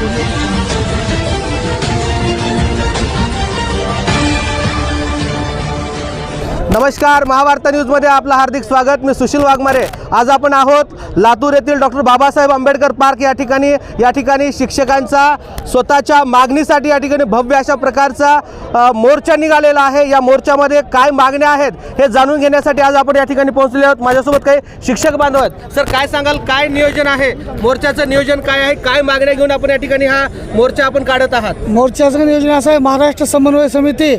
Thank you. नमस्कार महावार्ता न्यूजमध्ये आपलं हार्दिक स्वागत. मी सुशील वाघमारे. आज आपण आहोत लातूर येथील डॉक्टर बाबासाहेब आंबेडकर पार्क या ठिकाणी. या ठिकाणी शिक्षकांचा स्वतःच्या मागणीसाठी या ठिकाणी भव्य अशा प्रकारचा मोर्चा निघालेला आहे. या मोर्चामध्ये काय मागण्या आहेत हे जाणून घेण्यासाठी आज आपण या ठिकाणी पोहोचले आहोत. माझ्यासोबत काही शिक्षक बांधव आहेत. सर काय सांगाल? काय नियोजन आहे? मोर्चाचं नियोजन काय आहे? काय मागण्या घेऊन आपण या ठिकाणी हा मोर्चा आपण काढत आहात? मोर्चाचं नियोजन असं आहे. महाराष्ट्र समन्वय समिती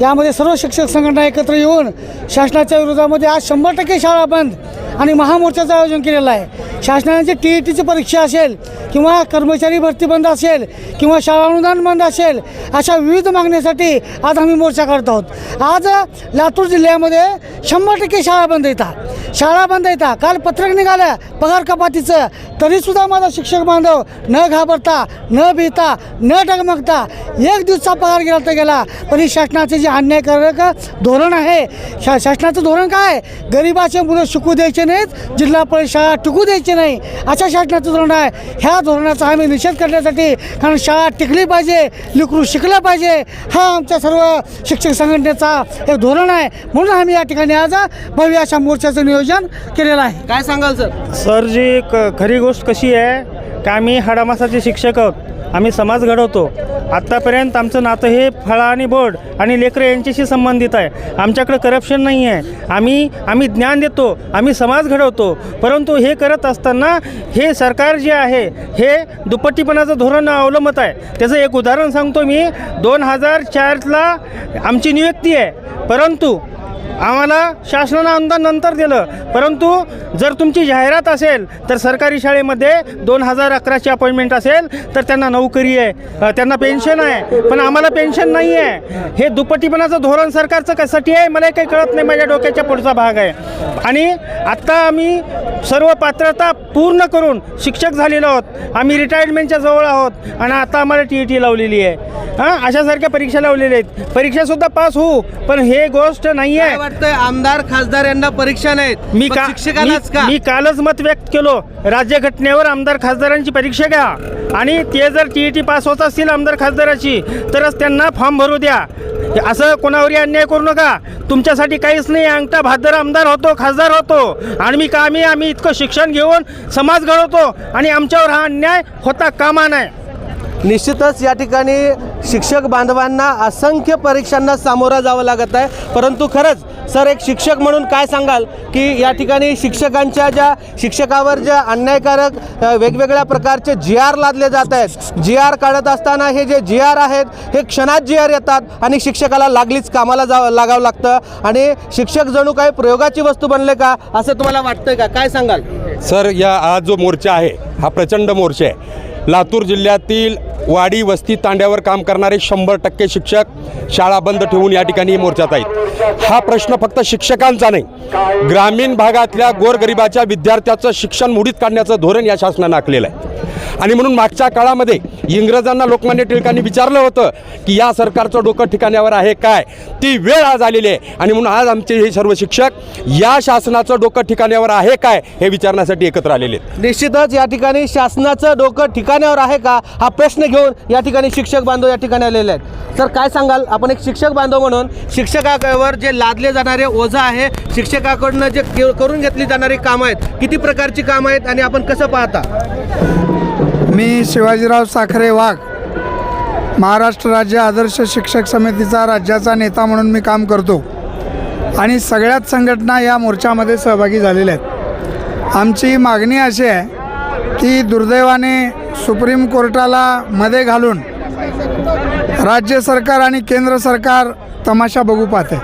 यामध्ये सर्व शिक्षक संघटना एकत्र येऊन शासनाच्या विरोधामध्ये आज शंभर टक्के शाळा बंद आणि महामोर्चाचं आयोजन केलेलं आहे. शासनाची टी ई टीची परीक्षा असेल किंवा कर्मचारी भरती बंद असेल किंवा शाळा अनुदान बंद असेल अशा विविध मागण्यासाठी आज आम्ही मोर्चा करत आहोत. आज लातूर जिल्ह्यामध्ये शंभर टक्के शाळा बंद येतात शाळा बंद येतात काल पत्रक निघालं पगार कपातीचं. तरीसुद्धा माझा शिक्षक बांधव न घाबरता न भिता न डगमगता एक दिवसा पगार गेला तर गेला पण ही शासनाचे जे अन्यायकारक धोरण आहे. शा शासनाचं धोरण काय? आहे? गरिबाचे मुलं शिकू द्यायचे नाहीत जिल्हा परिषद शाळा टिकू द्यायची नाही. अशा शासनाचं धोरण आहे. ह्या धोरणाचा आम्ही निषेध करण्यासाठी कारण शाळा टिकली पाहिजे लेकरू शिकलं पाहिजे हा आमच्या सर्व शिक्षक संघटनेचा एक धोरण आहे. म्हणून आम्ही या ठिकाणी आज भव्य अशा मोर्चाचं नियोजन केलेलं आहे. काय सांगाल सर? सर जी क खरी गोष्ट कशी आहे की आम्ही हाडामासाचे शिक्षक आहोत. आम्ही समाज घडवतो. आत्तापर्यंत आमचं नातं हे फळा आणि बोर्ड आणि लेकरं यांच्याशी संबंधित आहे. आमच्याकडे करप्शन नाही आहे. आम्ही आम्ही ज्ञान देतो आम्ही समाज घडवतो. परंतु हे करत असताना हे सरकार जे आहे हे दुपट्टीपणाचं धोरण अवलंबत आहे. त्याचं एक उदाहरण सांगतो मी. दोन हजार चारला आमची नियुक्ती आहे. परंतु आम्हाला शासनानं अनुदान नंतर दिलं. परंतु जर तुमची जाहिरात असेल तर सरकारी शाळेमध्ये दोन हजार अकराची अपॉइंटमेंट असेल तर त्यांना नोकरी आहे. त्यांना पेन्शन आहे. पण आम्हाला पेन्शन नाही आहे हे दुपटीपणाचं धोरण सरकारचं कशासाठी आहे मला काही कळत नाही माझ्या डोक्याच्या पुढचा भाग आहे. आणि आत्ता आम्ही सर्व पात्रता पूर्ण करून शिक्षक झालेलो आहोत. आम्ही रिटायरमेंटच्या जवळ आहोत. आणि आता आम्हाला टी ई टी लावलेली आहे. हां अशासारख्या परीक्षा लावलेल्या आहेत. परीक्षासुद्धा पास होऊ पण हे गोष्ट नाही आहे वाटतंय आमदार खासदार यांना परीक्षा नाहीत. मी का शिक्षकांनाच मी- का? मी कालच मत व्यक्त केलो. राज्यघटनेवर आमदार खासदारांची परीक्षा घ्या. आणि ते जर टी ई टी पास होत असतील आमदार खासदाराची तरच त्यांना फॉर्म भरू द्या. असं कोणावरही अन्याय करू नका. तुमच्यासाठी काहीच नाही. अंगठा भादर आमदार होतो खासदार होतो. आणि मी कामी आम्ही इतकं शिक्षण घेऊन समाज घडवतो. आणि आमच्यावर हा अन्याय होता कामा नाही निश्चितच या ठिकाणी शिक्षक बांधवांना असंख्य परीक्षांना सामोरं जावं लागत आहे. परंतु खरंच सर एक शिक्षक म्हणून काय सांगाल की या ठिकाणी शिक्षकांच्या ज्या शिक्षकावर ज्या अन्यायकारक वेगवेगळ्या प्रकारचे जी आर लादले जात आहेत. जी आर काढत असताना हे जे जी आर आहेत हे क्षणात जी आर येतात आणि शिक्षकाला लागलीच कामाला जावं लागावं लागतं. आणि शिक्षक जणू काही प्रयोगाची वस्तू बनले का असं तुम्हाला वाटतंय का? काय सांगाल? सर या आज जो मोर्चा आहे हा प्रचंड मोर्चा आहे. लातूर जिल्ह्यातील वाडी वस्ती तांड्यावर काम करणारे शंभर टक्के शिक्षक शाळा बंद ठेवून या ठिकाणी मोर्चात आहेत. हा प्रश्न फक्त शिक्षकांचा नाही ग्रामीण भागातल्या गोरगरिबाच्या विद्यार्थ्याचं शिक्षण मुडीत काढण्याचं धोरण या शासनानं आखलेलं आहे. आणि म्हणून मागच्या काळामध्ये इंग्रजांना लोकमान्य टिळकांनी विचारलं होतं की या सरकारचं डोकं ठिकाण्यावर आहे काय? ती वेळ आज आलेली आहे. आणि म्हणून आज आमचे हे सर्व शिक्षक या शासनाचं डोकं ठिकाण्यावर आहे काय? हे विचारण्यासाठी एकत्र आलेले आहेत. निश्चितच या ठिकाणी शासनाचं डोकं ठिकाण ठिकाण्यावर आहे का? हा प्रश्न घेऊन या ठिकाणी शिक्षक बांधव या ठिकाणी आलेले आहेत. तर काय सांगाल? आपण एक शिक्षक बांधव म्हणून शिक्षकावर जे लादले जाणारे ओझा आहे शिक्षकाकडनं जे के- करून घेतली जाणारी कामं आहेत किती प्रकारची कामं आहेत आणि आपण कसं पाहता? मी शिवाजीराव साखरे वाघ महाराष्ट्र राज्य आदर्श शिक्षक समितीचा राज्याचा नेता म्हणून मी काम करतो. आणि सगळ्याच संघटना या मोर्चामध्ये सहभागी झालेल्या आहेत. आमची मागणी अशी आहे की दुर्दैवाने सुप्रीम कोर्टाला मध्ये घालून राज्य सरकार आणि केंद्र सरकार तमाशा बघू पाहते.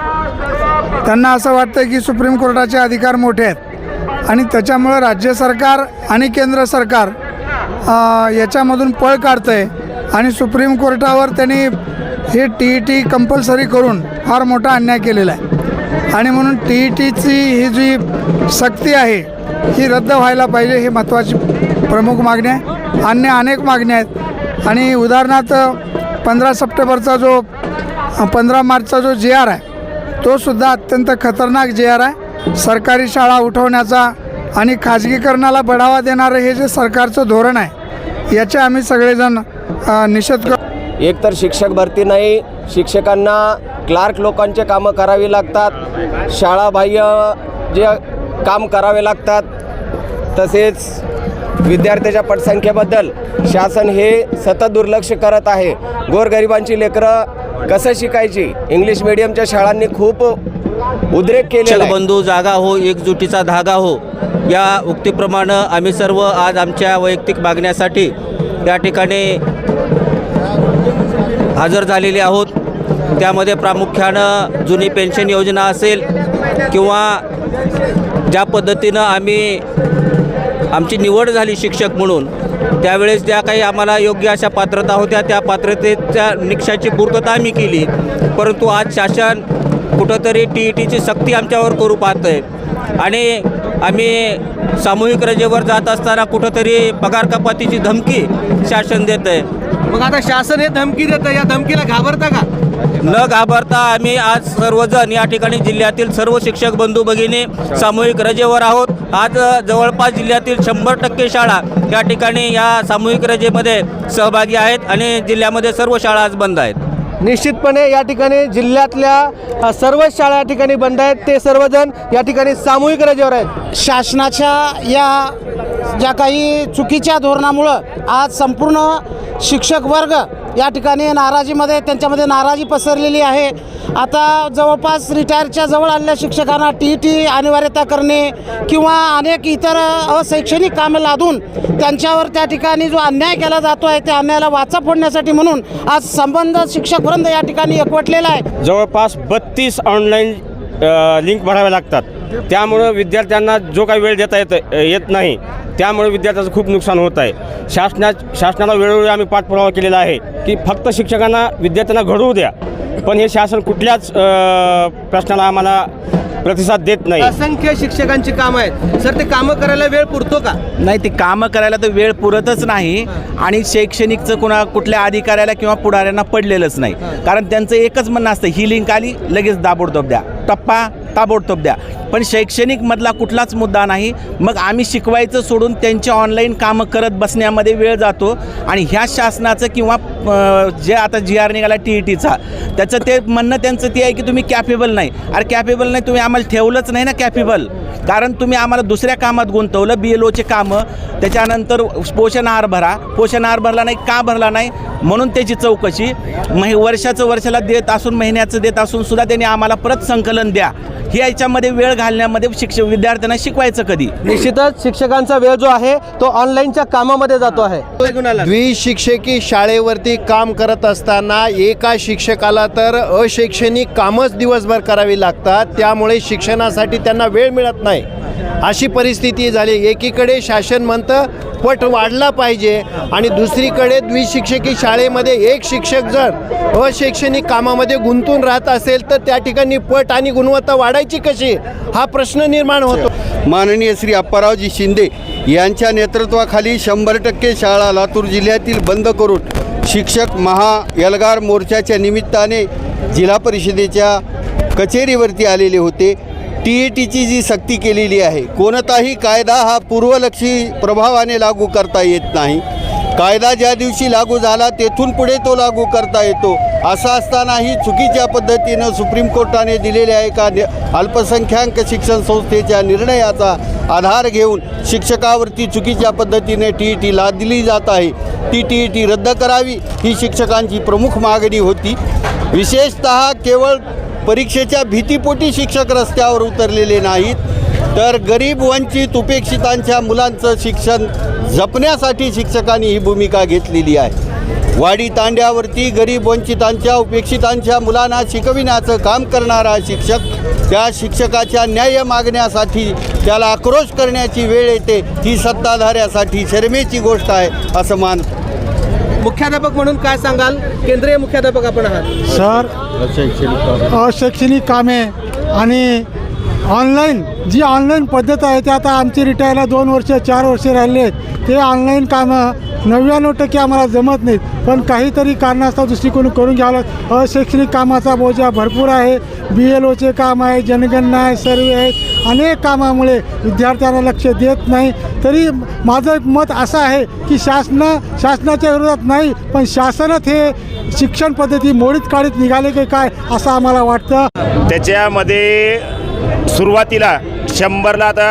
त्यांना असं वाटतं की सुप्रीम कोर्टाचे अधिकार मोठे आहेत. आणि त्याच्यामुळं राज्य सरकार आणि केंद्र सरकार याच्यामधून पळ काढतं आहे आणि सुप्रीम कोर्टावर त्यांनी हे टी ई टी कंपल्सरी करून फार मोठा अन्याय केलेला आहे. आणि म्हणून टी ई टीची ही जी सक्ती आहे ही रद्द व्हायला पाहिजे ही महत्त्वाची प्रमुख मागणी आहे. अन्य अनेक मागण्या आहेत. आणि उदाहरणार्थ पंधरा सप्टेंबरचा जो पंधरा मार्चचा जो जी आर आहे तो सुद्धा अत्यंत खतरनाक जे आर आहे. सरकारी शाळा उठवण्याचा आणि खाजगीकरणाला बढावा देणारं हे जे सरकारचं धोरण आहे याचे आम्ही सगळेजण निषेध कर एकतर शिक्षक भरती नाही शिक्षकांना क्लार्क लोकांचे कामं करावी लागतात शाळाबाह्य जे काम करावे लागतात तसेच विद्यार्थ्याच्या पटसंख्येबद्दल शासन हे सतत दुर्लक्ष करत आहे. गोरगरिबांची लेकरं कसं शिकायची? इंग्लिश मिडियमच्या शाळांनी खूप उद्रेक केलेला बंधू जागा हो एकजुटीचा धागा हो. या उक्तीप्रमाणे आम्ही सर्व आज आमच्या वैयक्तिक मागण्यासाठी या ठिकाणी हजर झालेले आहोत. त्यामध्ये प्रामुख्यानं जुनी पेन्शन योजना असेल किंवा ज्या पद्धतीनं आम्ही आमची निवड झाली शिक्षक म्हणून. त्यावेळेस ज्या काही आम्हाला योग्य अशा पात्रता होत्या त्या पात्रतेच्या निकषाची पूर्तता आम्ही केली. परंतु आज शासन कुठंतरी टी ई टीची सक्ती आमच्यावर करू पाहतं आहे आणि आम्ही सामूहिक रजेवर जात असताना कुठंतरी पगार कपातीची धमकी शासन देतं आहे मग आता शासन हे धमकी देतं या धमकीला घाबरता का? न घाबरता आम्ही आज सर्वजण या ठिकाणी जिल्ह्यातील सर्व शिक्षक बंधू भगिनी सामूहिक रजेवर आहोत. आज जवळपास जिल्ह्यातील शंभर टक्के शाळा या ठिकाणी या सामूहिक रजेमध्ये सहभागी आहेत आणि जिल्ह्यामध्ये सर्व शाळा आज बंद आहेत. निश्चितपणे या ठिकाणी जिल्ह्यातल्या सर्वच शाळा या ठिकाणी बंद आहेत. ते सर्वजण या ठिकाणी सामूहिक रजेवर आहेत. शासनाच्या या ज्या काही चुकीच्या धोरणामुळं आज संपूर्ण शिक्षक वर्ग या ठिकाणी नाराजीमध्ये त्यांच्यामध्ये नाराजी पसरलेली आहे. आता जवळपास रिटायरच्या जवळ आलेल्या शिक्षकांना टी टी अनिवार्यता करणे किंवा अनेक इतर अशैक्षणिक कामं लादून त्यांच्यावर त्या ठिकाणी जो अन्याय केला जातो आहे त्या अन्यायाला वाचा फोडण्यासाठी म्हणून आज संबंध शिक्षक वृंद या ठिकाणी एकवटलेला आहे. जवळपास बत्तीस ऑनलाईन लिंक भराव्या लागतात. त्यामुळं विद्यार्थ्यांना जो काही वेळ देता येत येत नाही त्यामुळे विद्यार्थ्याचं खूप नुकसान होत आहे. शासना शासनाला वेळोवेळी आम्ही पाठपुरावा केलेला आहे की फक्त शिक्षकांना विद्यार्थ्यांना घडवू द्या. पण हे शासन कुठल्याच प्रश्नाला आम्हाला प्रतिसाद देत नाही. असंख्य शिक्षकांची कामं आहेत. सर ते कामं करायला वेळ पुरतो का? नाही ते कामं करायला तर वेळ पुरतच नाही आणि शैक्षणिकचं कुणा कुठल्या अधिकाऱ्याला किंवा पुढाऱ्यांना पडलेलंच नाही. कारण त्यांचं एकच म्हणणं असतं ही लिंक आली लगेच दाबोडतोब द्या. टप्पा ताबोडतोब द्या. पण शैक्षणिकमधला कुठलाच मुद्दा नाही. मग आम्ही शिकवायचं सोडून त्यांच्या ऑनलाईन कामं करत बसण्यामध्ये वेळ जातो. आणि ह्या शासनाचं किंवा जे आता जी आर निघाला टी ई टीचा त्याचं ते म्हणणं त्यांचं ते आहे की तुम्ही कॅपेबल नाही. अरे कॅपेबल नाही तुम्ही आम्हाला ठेवलंच नाही ना कॅपेबल कारण तुम्ही आम्हाला दुसऱ्या कामात गुंतवलं बी एल ओचे कामं. त्याच्यानंतर पोषण आहार भरा. पोषण आहार भरला नाही का भरला नाही? म्हणून त्याची चौकशी. महि वर्षाचं वर्षाला देत असून महिन्याचं देत असून सुद्धा त्यांनी आम्हाला परत संकलन द्या. हे याच्यामध्ये वेळ घालण्यामध्ये शिक्षक विद्यार्थ्यांना शिकवायचं कधी? निश्चितच शिक्षकांचा वेळ जो आहे तो ऑनलाईनच्या कामामध्ये जातो आहे. द्विशिक्षकी शाळेवरती काम करत असताना एका शिक्षकाला तर अशैक्षणिक कामच दिवसभर करावी लागतात. त्यामुळे शिक्षणासाठी त्यांना वेळ मिळत नाही. अशी परिस्थिती झाली. एकीकडे शासन म्हणतं पट वाढला पाहिजे आणि दुसरीकडे द्विशिक्षकी शाळेमध्ये एक शिक्षक जर अशैक्षणिक कामामध्ये गुंतून राहत असेल तर त्या ठिकाणी पट आणि गुणवत्ता वाढायची कशी? हा प्रश्न निर्माण होतो. माननीय श्री अप्पारावजी शिंदे यांच्या नेतृत्वाखाली शंभर टक्के शाळा लातूर जिल्ह्यातील बंद करून शिक्षक महा एल्गार मोर्चाच्या निमित्ताने जिल्हा परिषदेच्या कचेरीवरती आलेले होते. टी ई टीची जी सक्ती केलेली आहे कोणताही कायदा हा पूर्वलक्षी प्रभावाने लागू करता येत नाही. कायदा ज्या दिवशी लागू झाला तेथून पुढे तो लागू करता येतो. असं असतानाही चुकीच्या पद्धतीनं सुप्रीम कोर्टाने दिलेल्या एका अल्पसंख्याक शिक्षण संस्थेच्या निर्णयाचा आधार घेऊन शिक्षकावरती चुकीच्या पद्धतीने टी ई टी लाद दिली जात आहे. ती टी ई टी रद्द करावी ही शिक्षकांची प्रमुख मागणी होती. विशेषतः केवळ परीक्षेच्या भीतीपोटी शिक्षक रस्त्यावर उतरलेले नाहीत. तर गरीब वंचित उपेक्षितांच्या मुलांचं शिक्षण जपण्यासाठी शिक्षकांनी ही भूमिका घेतलेली आहे. वाडी तांड्यावरती गरीब वंचितांच्या उपेक्षितांच्या मुलांना शिकविण्याचं काम करणारा शिक्षक त्या शिक्षकाच्या न्याय मागण्यासाठी त्याला आक्रोश करण्याची वेळ येते ही सत्ताधाऱ्यासाठी शर्मेची गोष्ट आहे असं मानतो मुख्याध्यापक म्हणून काय सांगाल? केंद्रीय मुख्याध्यापक आपण आहात. सर अशैक्षणिक कामे. आणि ऑनलाईन जी ऑनलाईन पद्धत आहे ते आता आमची रिटायरला दोन वर्ष चार वर्ष राहिले आहेत. ते ऑनलाईन कामं नव्याण्णव टक्के आम्हाला जमत नाहीत. पण काहीतरी कारणास्तव दृष्टिकोन करून घ्यावं लागतं अशैक्षणिक कामाचा बोजा भरपूर आहे. बी एल ओचे काम आहे जनगणना आहे सर्वे आहेत अनेक कामामुळे विद्यार्थ्यांना लक्ष देत नाही. तरी माझं एक मत असं आहे की शासन शासनाच्या विरोधात नाही पण शासनात हे शिक्षण पद्धती मोडीत काढीत निघाले की काय असं आम्हाला वाटतं. त्याच्यामध्ये सुरुवातीला शंभरला आता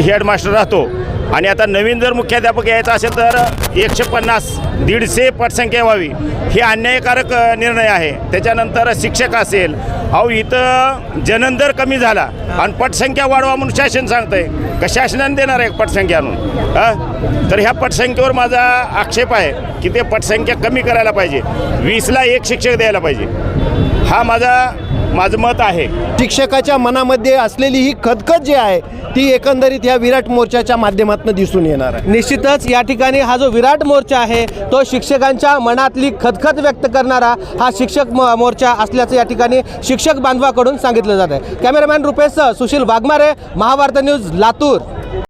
हेडमास्टर राहतो. आणि आता नवीन जर मुख्याध्यापक यायचा असेल तर एकशे पन्नास दीडशे पटसंख्या व्हावी. हे अन्यायकारक निर्णय आहे. त्याच्यानंतर शिक्षक असेल. अहो इथं जनंदर कमी झाला. आणि पटसंख्या वाढवा म्हणून शासन सांगतंय. का शासनाने देणार आहे पटसंख्या आणून? हां तर ह्या पटसंख्येवर माझा आक्षेप आहे की ते पटसंख्या कमी करायला पाहिजे. वीसला एक शिक्षक द्यायला पाहिजे. हा माझा माझं मत आहे. शिक्षकाच्या मनामध्ये असलेली ही खदखद जी आहे ती एकंदरीत ह्या विराट मोर्चाच्या माध्यमातून दिसून येणार आहे. निश्चितच या ठिकाणी हा जो विराट मोर्चा आहे तो शिक्षकांच्या मनातली खदखद व्यक्त करणारा हा शिक्षक मो- मोर्चा असल्याचं या ठिकाणी शिक्षक बांधवाकडून सांगितलं जात आहे. Cameraman Rupesh Sushil Waghmare Mahabharat news Latur.